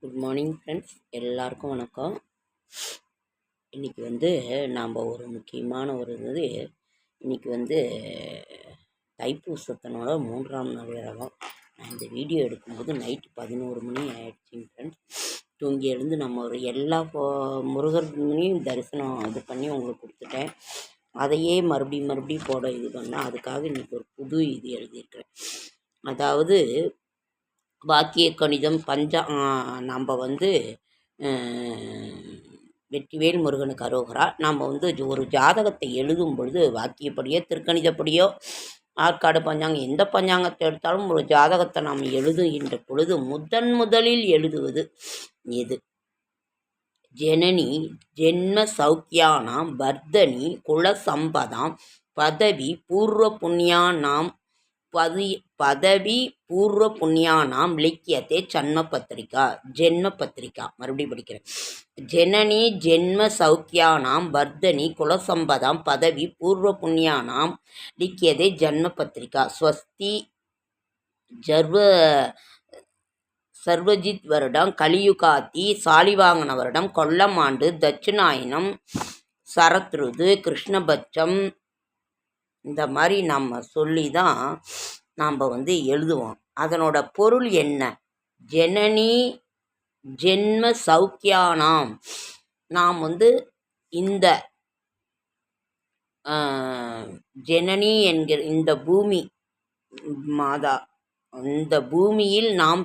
Good morning friends எல்லாருக்கும் வணக்கம். இன்றைக்கி வந்து நாம் ஒரு முக்கியமான ஒரு இது. இன்றைக்கி வந்து தைப்பூசத்தனோட மூன்றாம் நாள் விரதம். நான் இந்த வீடியோ எடுக்கும்போது நைட்டு பதினோரு மணி ஆயிடுச்சுங்க ஃப்ரெண்ட்ஸ் தூங்கி எழுந்து நம்ம ஒரு எல்லா போ- தரிசனம் இது பண்ணி உங்களுக்கு கொடுத்துட்டேன். அதையே மறுபடியும் மறுபடியும் போட இது பண்ணால் அதுக்காக இன்றைக்கி ஒரு புது இது எழுதியிருக்கிறேன். அதாவது பாக்கிய கணிதம் பஞ்ச நம்ம வந்து வெற்றிவேல் முருகனுக்கு அரோகரா. நம்ம வந்து ஒரு ஜாதகத்தை எழுதும் பொழுது வாக்கியப்படியோ திருக்கணிதப்படியோ ஆற்காடு பஞ்சாங்கம் எந்த பஞ்சாங்கத்தை எடுத்தாலும் ஒரு ஜாதகத்தை நாம் எழுதுகின்ற பொழுது முதன் முதலில் எழுதுவது எது? ஜனனி ஜென்ம சௌக்கியானாம் வர்தனி குலசம்பதாம் பதவி பூர்வ புண்ணியானாம் பதி பதவி பூர்வ புண்ணியானாம் லிக்கியத்தே ஜன்ம பத்திரிகா ஜென்ம பத்திரிகா. மறுபடியும் படிக்கிறேன். ஜனனி ஜென்ம சௌக்கியானாம் வர்தனி குலசம்பதாம் பதவி பூர்வ புண்ணியானாம் லிக்கியதே ஜன்ம பத்திரிகா. ஸ்வஸ்தி ஜர்வ சர்வஜித் வருடம் கலியுகாத்தி சாலிவாங்கன வருடம் கொல்லம் ஆண்டு தட்சிணாயனம் சரத்ருது கிருஷ்ணபட்சம் இந்த மாதிரி நம்ம சொல்லி தான் நாம் வந்து எழுதுவோம். அதனோட பொருள் என்ன? ஜனனி ஜென்ம சௌக்கியானாம். நாம் வந்து இந்த ஜனனி என்கிற இந்த பூமி மாதா இந்த பூமியில் நாம்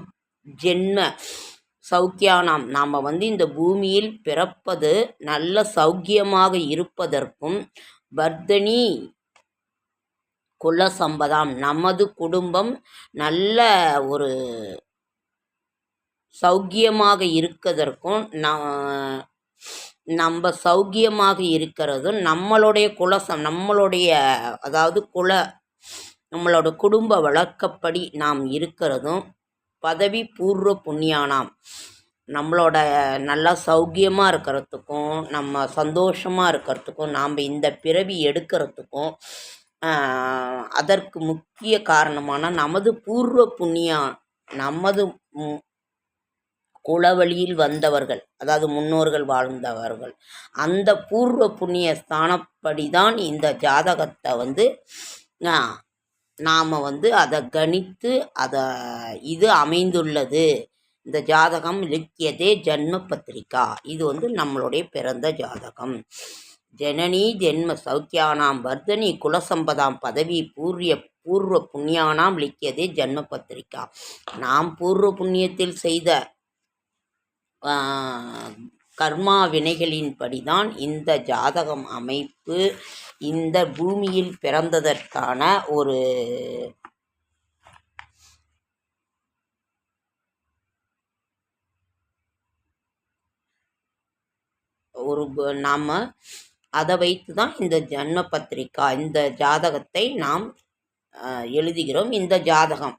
ஜென்ம சௌக்கியானாம். நாம் வந்து இந்த பூமியில் பிறப்பது நல்ல சௌக்கியமாக இருப்பதற்கும் வர்தனி குல சம்பதாம் நமது குடும்பம் நல்ல ஒரு சௌக்கியமாக இருக்கிறதற்கும் நம்ம சௌக்கியமாக இருக்கிறதும் நம்மளுடைய குலசம் நம்மளுடைய அதாவது குல நம்மளோட குடும்ப வழக்கப்படி நாம் இருக்கிறதும் பதவி பூர்வ புண்ணியானாம். நம்மளோட நல்லா சௌக்கியமாக இருக்கிறதுக்கும் நம்ம சந்தோஷமாக இருக்கிறதுக்கும் நாம் இந்த பிறவி எடுக்கிறதுக்கும் அதற்கு முக்கிய காரணமான நமது பூர்வ புண்ணியா நமது மு- குலவழியில் வந்தவர்கள் அதாவது முன்னோர்கள் வாழ்ந்தவர்கள் அந்த பூர்வ புண்ணிய ஸ்தானப்படி தான் இந்த ஜாதகத்தை வந்து நாம் வந்து அதை கணித்து அதை இது அமைந்துள்ளது. இந்த ஜாதகம் லிக்கியதே ஜன்ம பத்திரிக்கா இது வந்து நம்மளுடைய பிறந்த ஜாதகம். ஜனனி ஜென்ம சௌக்கியானாம் வர்தனி குலசம்பதாம் பதவி பூர்ய பூர்வ புண்ணியானாம் லிக்கியதே ஜென்ம பத்திரிகா. நாம் பூர்வ புண்ணியத்தில் செய்த கர்மா வினைகளின்படி தான் இந்த ஜாதகம் அமைப்பு இந்த பூமியில் பிறந்ததற்கான ஒரு ஒரு நாம் நாம அதை வைத்து தான் இந்த ஜன்ம பத்திரிக்கா இந்த ஜாதகத்தை நாம் எழுதுகிறோம். இந்த ஜாதகம்.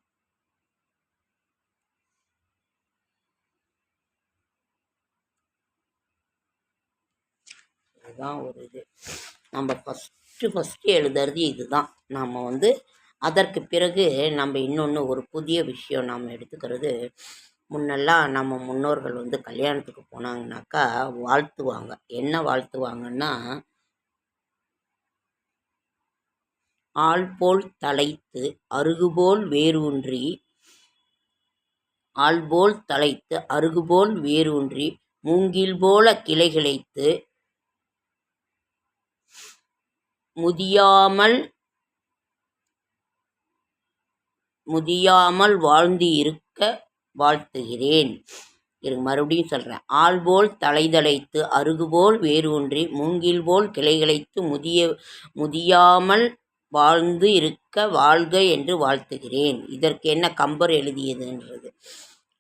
அதுதான் ஒரு இது. நம்ம ஃபஸ்ட்டு ஃபஸ்ட்டு எழுதுறது இதுதான். நாம் வந்து அதற்கு பிறகு நம்ம இன்னொன்று ஒரு புதிய விஷயம் நாம் எடுத்துக்கிறது. முன்னெல்லாம் நம்ம முன்னோர்கள் வந்து கல்யாணத்துக்கு போனாங்கனாக்கா வாழ்த்துவாங்க. என்ன வாழ்த்துவாங்கன்னா ஆள் போல் தலைத்து அருகுபோல் வேரூன்றி ஆள் போல் தலைத்து அருகுபோல் வேரூன்றி மூங்கில் போல கிளைகிளைத்து முதியாமல் முதியாமல் வாழ்ந்து இருக்க வாழ்த்துகிறேன். இருங்க மறுபடியும் சொல்கிறேன் ஆள் போல் தலைதலைத்து அருகுபோல் வேரூன்றி மூங்கில் போல் கிளைகளைத்து முதிய முதியாமல் வாழ்ந்து இருக்க வாழ்க என்று வாழ்த்துகிறேன். இதற்கு என்ன கம்பர் எழுதியதுன்றது.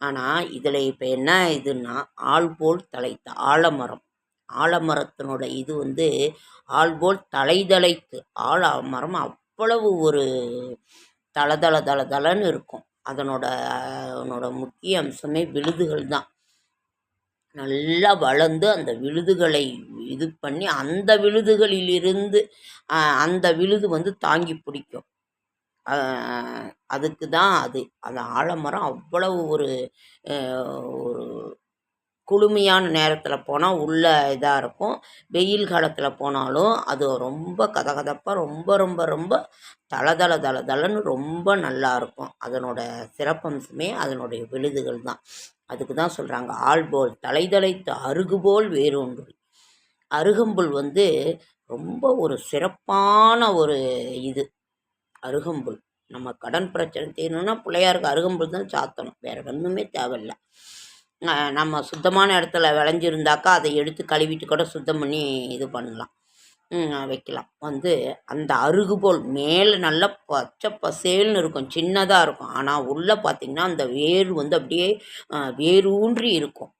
ஆனால் இதில் இப்போ என்ன இதுன்னா ஆள் போல் தலைத்த ஆலமரம். ஆலமரத்தினோட இது வந்து ஆள் போல் தலைதலைத்து ஆலமரம் அவ்வளவு ஒரு தளதள தள தளன்னு இருக்கும். அதனோட அதனோட முக்கிய அம்சமே விழுதுகள் தான். நல்லா வளர்ந்து அந்த விழுதுகளை இது பண்ணி அந்த விழுதுகளிலிருந்து அந்த விழுது வந்து தாங்கி பிடிக்கும். அதுக்கு தான் அது. அந்த ஆலமரம் அவ்வளவு ஒரு ஒரு குளுமையான நேரத்தில் போனால் உள்ள இதாக இருக்கும். வெயில் காலத்தில் போனாலும் அது ரொம்ப கதகதப்பாக ரொம்ப ரொம்ப ரொம்ப தளதள தளதளன்னு ரொம்ப நல்லா இருக்கும். அதனோட சிறப்பம்சமே அதனுடைய விழுதுகள் தான். அதுக்கு தான் சொல்கிறாங்க ஆள் போல் அருகுபோல் வேறு ஒன்று அருகம்புல் வந்து ரொம்ப ஒரு சிறப்பான ஒரு இது. அருகம்புல். நம்ம கடன் பிரச்சனை தீரணும்னா பிள்ளையாருக்கு அருகம்புல் தான் சாத்தணும். வேறு ஒன்றுமே தேவையில்லை. நம்ம சுத்தமான இடத்துல விளைஞ்சிருந்தாக்கா அதை எடுத்து கழுவிட்டு கூட சுத்தம் பண்ணி இது பண்ணலாம். வைக்கலாம். வந்து அந்த அருகுபோல் மேலே நல்லா பச்சை பசேல்னு இருக்கும். சின்னதாக இருக்கும். ஆனால் உள்ளே பார்த்திங்கன்னா அந்த வேர் வந்து அப்படியே வேரூன்றி இருக்கும்.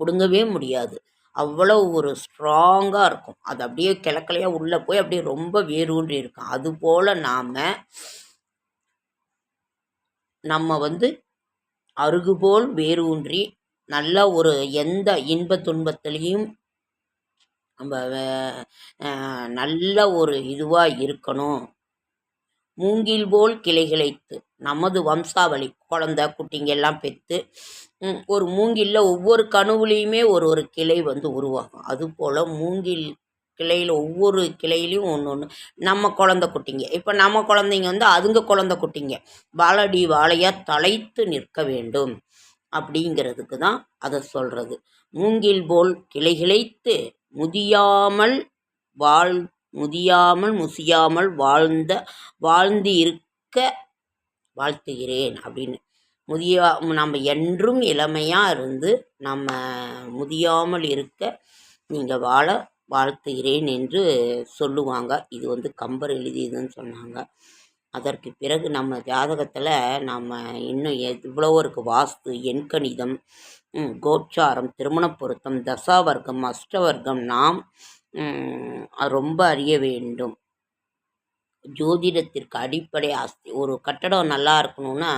பிடுங்கவே முடியாது. அவ்வளோ ஒரு ஸ்ட்ராங்காக இருக்கும். அது அப்படியே கிழக்கலையாக உள்ளே போய் அப்படியே ரொம்ப வேரூன்றி இருக்கும். அதுபோல் நாம் நம்ம வந்து அருகுபோல் வேரூன்றி நல்ல ஒரு எந்த இன்ப துன்பத்துலேயும் நம்ம நல்ல ஒரு இதுவாக இருக்கணும். மூங்கில் போல் கிளைகிளைத்து நமது வம்சாவளி குழந்த குட்டிங்க எல்லாம் பெற்று ஒரு மூங்கிலில் ஒவ்வொரு கனவுலேயுமே ஒரு ஒரு கிளை வந்து உருவாகும். அதுபோல் மூங்கில் கிளையில் ஒவ்வொரு கிளையிலையும் ஒன்று ஒன்று நம்ம குழந்த குட்டிங்க. இப்போ நம்ம குழந்தைங்க வந்து அதுங்க குழந்த குட்டிங்க. வாழடி வாழையாக தலைத்து நிற்க வேண்டும். அப்படிங்கிறதுக்கு தான் அதை சொல்கிறது மூங்கில் போல் கிளைகிளைத்து முதியாமல் வாழ் முதியாமல் முசியாமல் வாழ்ந்த வாழ்ந்து இருக்க வாழ்த்துகிறேன் அப்படின்னு. முதியா நம்ம என்றும் இளமையாக இருந்து நம்ம முதியாமல் இருக்க நீங்கள் வாழ வாழ்த்துகிறேன் என்று சொல்லுவாங்க. இது வந்து கம்பர் எழுதியதுன்னு சொன்னாங்க. அதற்கு பிறகு நம்ம ஜாதகத்தில் நம்ம இன்னும் எவ்வளவோ இருக்குது வாஸ்து எண்கணிதம் கோச்சாரம் திருமண பொருத்தம் தசாவர்க்கம் அஷ்டவர்க்கம். நாம் ரொம்ப அறிய வேண்டும். ஜோதிடத்திற்கு அடிப்படை அஸ்தி ஒரு கட்டடம் நல்லா இருக்கணும்னா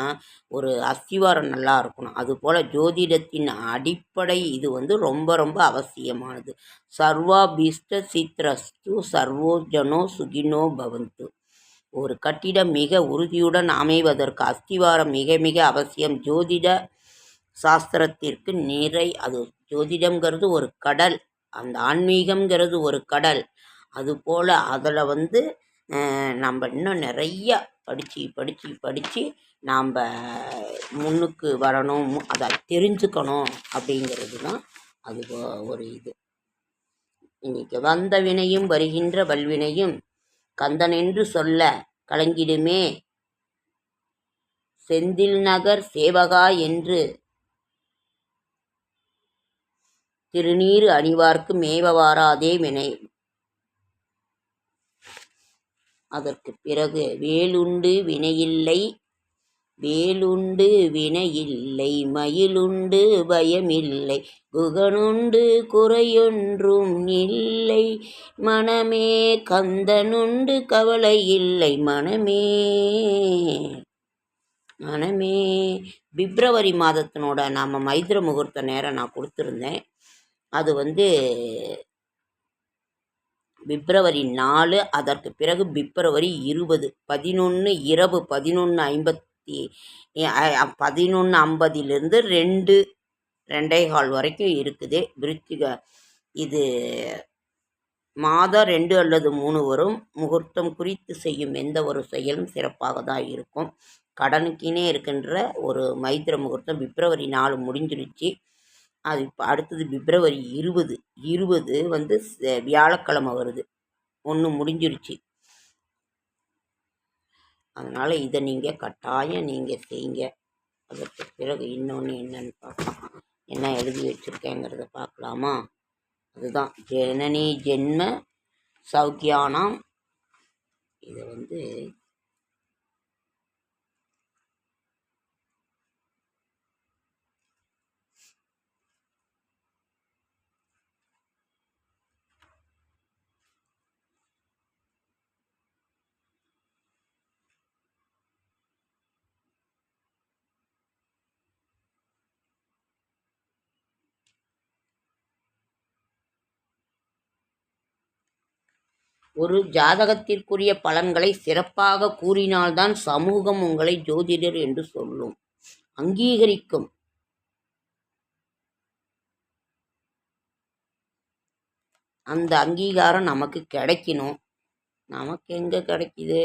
ஒரு அஸ்திவாரம் நல்லா இருக்கணும். அதுபோல் ஜோதிடத்தின் அடிப்படை இது வந்து ரொம்ப ரொம்ப அவசியமானது. சர்வாபீஷ்ட சித்ரஸ்து சர்வோஜனோ சுகினோ பவந்து. ஒரு கட்டிடம் மிக உறுதியுடன் அமைவதற்கு அஸ்திவாரம் மிக மிக அவசியம். ஜோதிட சாஸ்திரத்திற்கு நிறை அது ஜோதிடம்ங்கிறது ஒரு கடல் அந்த ஆன்மீகம்ங்கிறது ஒரு கடல். அதுபோல் அதில் வந்து நம்ம இன்னும் நிறைய படித்து படித்து படித்து நாம் முன்னுக்கு வரணும் அதை தெரிஞ்சுக்கணும் அப்படிங்கிறது தான் அது ஒரு இது. இன்னைக்கு வந்த வினையும் வருகின்ற வல்வினையும் கந்தன் என்று சொல்ல கலங்கிடுமே. செந்தில் நகர் சேவகா என்று திருநீறு அணிவார்க்கு மேவ வாராதே வினை அதற்கு பிறகு வேலுண்டு வினையில்லை வேலுண்டு வினையில்லை மயிலுண்டு பயமில்லை குகனுண்டு குறையொன்றும் இல்லை மனமே கந்தனுண்டு கவலை இல்லை மனமே மனமே. பிப்ரவரி மாதத்தினோட நாம் மைத்திர முகூர்த்த நேரம் நான் கொடுத்துருந்தேன். அது வந்து பிப்ரவரி நாலு அதற்கு பிறகு பிப்ரவரி இருபது பதினொன்று இரவு பதினொன்று ஐம்பத்தி பதினொன்று ஐம்பதிலிருந்து ரெண்டு ரெண்டே கால் வரைக்கும் இருக்குது. விருச்சிக இது மாதம் ரெண்டு அல்லது மூணு வரும். முகூர்த்தம் குறித்து செய்யும் எந்த ஒரு செயலும் சிறப்பாக தான் இருக்கும். கடனுக்கினே இருக்கின்ற ஒரு மைத்திர முகூர்த்தம் பிப்ரவரி நாலு முடிஞ்சிருச்சு. அது இப்போ அடுத்தது பிப்ரவரி இருபது இருபது வந்து வியாழக்கிழமை வருது. ஒன்று முடிஞ்சிருச்சு. அதனால் இதை நீங்கள் கட்டாயம் நீங்கள் செய்யுங்க. அதற்கு பிறகு இன்னொன்று என்னன்னு பார்க்கலாம் என்ன எழுதி வச்சுருக்கேங்கிறத பார்க்கலாமா அதுதான். ஜனனி ஜென்ம சௌக்கியானாம். இதை வந்து ஒரு ஜாதகத்திற்குரிய பலன்களை சிறப்பாக கூறினால்தான் சமூகம் உங்களை ஜோதிடர் என்று சொல்லும். அங்கீகரிக்கும். அந்த அங்கீகாரம் நமக்கு கிடைக்கணும். நமக்கு எங்கே கிடைக்குது?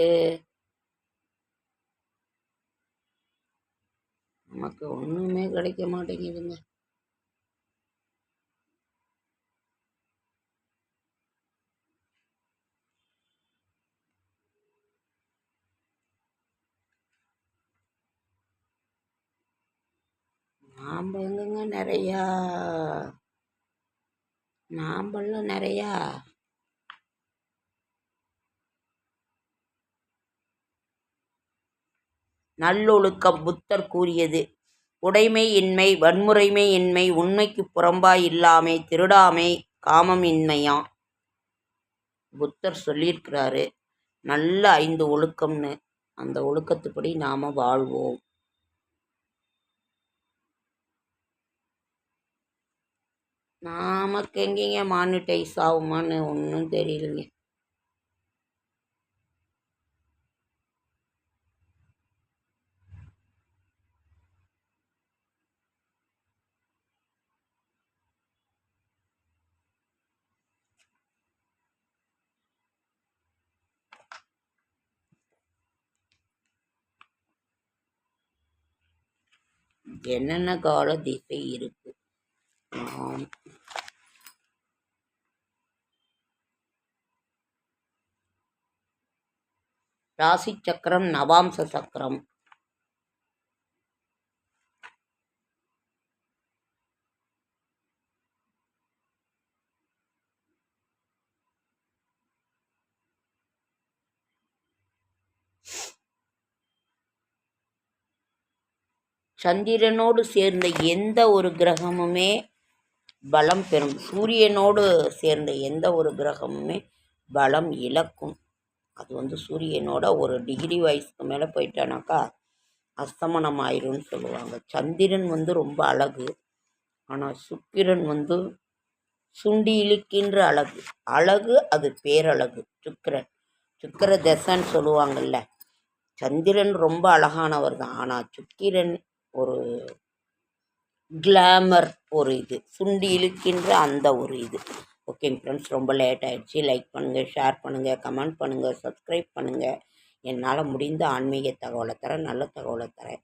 நமக்கு ஒன்றுமே கிடைக்க மாட்டேங்குதுங்க. நாம் எங்கெங்க நிறையா. நாம்பெல்லாம் நிறையா. நல்லொழுக்கம் புத்தர் கூறியது. உடைமை இன்மை வன்முறைமை இன்மை உண்மைக்கு புறம்பாய் இல்லாமை திருடாமை காமம் இன்மையாம் புத்தர் சொல்லியிருக்கிறாரு நல்ல ஐந்து ஒழுக்கம்னு. அந்த ஒழுக்கத்துப்படி நாம் வாழ்வோம். நமக்கு எங்கேங்க? மானிட்டைஸ் ஆகுமான்னு ஒன்றும் தெரியலைங்க. என்னென்ன கால திசை இருக்கு ராசி சக்கரம் நவாம்ச சக்கரம். சந்திரனோடு சேர்ந்த எந்த ஒரு கிரகமுமே பலம் பெறும். சூரியனோடு சேர்ந்த எந்த ஒரு கிரகமுமே பலம் இழக்கும். அது வந்து சூரியனோட ஒரு டிகிரி வயசுக்கு மேலே போயிட்டானாக்கா அஸ்தமனம் ஆயிரும்னு சொல்லுவாங்க. சந்திரன் வந்து ரொம்ப அழகு. ஆனால் சுக்கிரன் வந்து சுண்டி இழுக்கின்ற அழகு. அழகு அது பேரழகு. சுக்கிரன். சுக்கிர தசைன்னு சொல்லுவாங்கல்ல. சந்திரன் ரொம்ப அழகானவர் தான். ஆனால் சுக்கிரன் ஒரு கிளாமர் ஒரு இது. சுண்டி இழுக்கின்ற அந்த ஒரு இது. ஓகேங்க ஃப்ரெண்ட்ஸ் ரொம்ப லேட் ஆகிடுச்சு லைக் பண்ணுங்கள் ஷேர் பண்ணுங்கள் கமெண்ட் பண்ணுங்கள் சப்ஸ்கிரைப் பண்ணுங்கள் என்னால் முடிந்த ஆன்மீக தகவலை தரேன் நல்ல தகவலை தரேன்.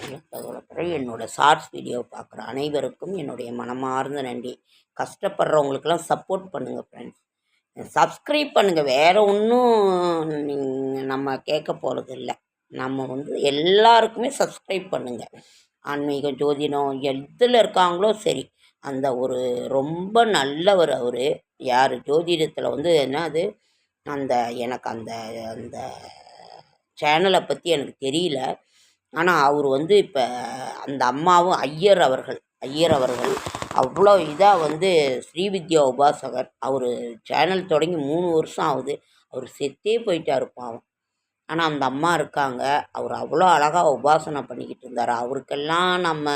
நல்ல தகவலை தரேன். என்னோடய ஷார்ட்ஸ் வீடியோ பார்க்குற அனைவருக்கும் என்னுடைய மனமார்ந்த நன்றி. கஷ்டப்படுறவங்களுக்கெல்லாம் சப்போர்ட் பண்ணுங்கள் ஃப்ரெண்ட்ஸ் சப்ஸ்கிரைப் பண்ணுங்கள் வேறு ஒன்றும் நம்ம கேட்க போகிறது இல்லை நம்ம வந்து எல்லாருக்குமே சப்ஸ்கிரைப் பண்ணுங்கள் ஆன்மீகம் ஜோதிடம் எதில் இருக்காங்களோ சரி. அந்த ஒரு ரொம்ப நல்லவர் அவர். யார்? ஜோதிடத்தில் வந்து என்ன அது? அந்த எனக்கு அந்த அந்த சேனலை பற்றி எனக்கு தெரியல. ஆனால் அவர் வந்து இப்போ அந்த அம்மாவும் ஐயர் அவர்கள் ஐயர் அவர்கள். அவ்வளோ இதாக வந்து ஸ்ரீவித்யா உபாசகர் அவர் சேனல் தொடங்கி மூணு வருஷம் ஆகுது. அவர் செத்தே போயிட்டார் பாவம். ஆனால் அந்த அம்மா இருக்காங்க. அவர் அவ்வளோ அழகாக உபாசனை பண்ணிக்கிட்டு இருந்தார். அவருக்கெல்லாம் நம்ம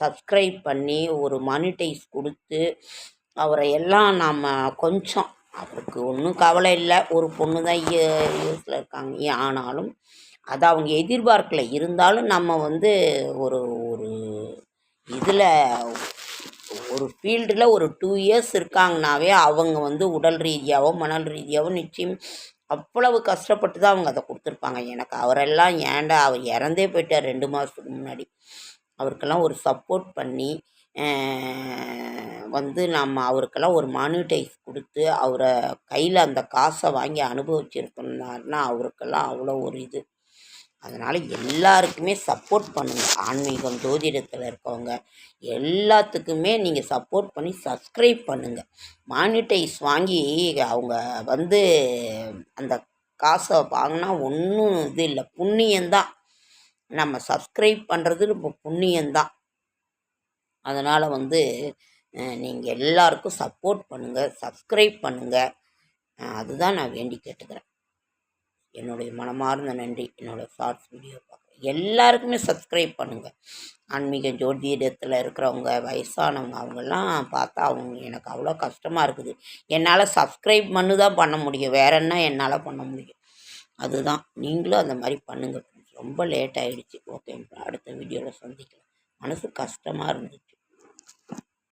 சப்ஸ்கிரைப் பண்ணி ஒரு மானிட்டைஸ் கொடுத்து அவரை எல்லாம் நாம் கொஞ்சம் அவருக்கு ஒன்றும் கவலை இல்லை. ஒரு பொண்ணு தான் யூஸில் இருக்காங்க. ஆனாலும் அது அவங்க எதிர்பார்க்கல. இருந்தாலும் நம்ம வந்து ஒரு ஒரு இதில் ஒரு ஃபீல்டில் ஒரு டூ இயர்ஸ் இருக்காங்கனாவே அவங்க வந்து உடல் ரீதியாகவோ மணல் ரீதியாகவோ நிச்சயம் அவ்வளவு கஷ்டப்பட்டு தான் அவங்க அதை கொடுத்துருப்பாங்க. எனக்கு அவரெல்லாம் ஏன்டா அவர் இறந்தே போயிட்டார் ரெண்டு மாதத்துக்கு முன்னாடி. அவருக்கெல்லாம் ஒரு சப்போர்ட் பண்ணி வந்து நம்ம அவருக்கெல்லாம் ஒரு மானிட்டைஸ் கொடுத்து அவரை கையில் அந்த காசை வாங்கி அனுபவிச்சிருக்கோம்னாருன்னா அவருக்கெல்லாம் அவ்வளோ ஒரு இது. அதனால் எல்லாருக்குமே சப்போர்ட் பண்ணுங்கள் ஆன்மீகம் ஜோதிடத்தில் இருக்கவங்க எல்லாத்துக்குமே நீங்கள் சப்போர்ட் பண்ணி சப்ஸ்கிரைப் பண்ணுங்கள் மானிட்டைஸ் வாங்கி அவங்க வந்து அந்த காசை வாங்கினா ஒன்றும் இது இல்லை. புண்ணியந்தான் நம்ம சப்ஸ்கிரைப் பண்ணுறது இப்போ புண்ணியந்தான் அதனால் வந்து நீங்கள் எல்லாருக்கும் சப்போர்ட் பண்ணுங்கள் சப்ஸ்கிரைப் பண்ணுங்கள் அதுதான் நான் வேண்டி கேட்டுக்கிறேன். என்னுடைய மனமார்ந்த நன்றி. என்னோடய ஷார்ட்ஸ் வீடியோ பார்க்குறேன். எல்லாருக்குமே சப்ஸ்கிரைப் பண்ணுங்கள் ஆன்மீக ஜோதிடத்தில் இருக்கிறவங்க வயசானவங்க அவங்கெல்லாம் பார்த்தா அவங்க எனக்கு அவ்வளோ கஷ்டமாக இருக்குது. என்னால் சப்ஸ்கிரைப் பண்ணு தான் பண்ண முடியும். வேற என்ன என்னால் பண்ண முடியும்? அதுதான். நீங்களும் அந்த மாதிரி பண்ணுங்கள் ரொம்ப லேட் ஆகிடுச்சு ஓகே அடுத்த வீடியோவில் சந்திக்கலாம். மனசு கஷ்டமாக இருந்துச்சு.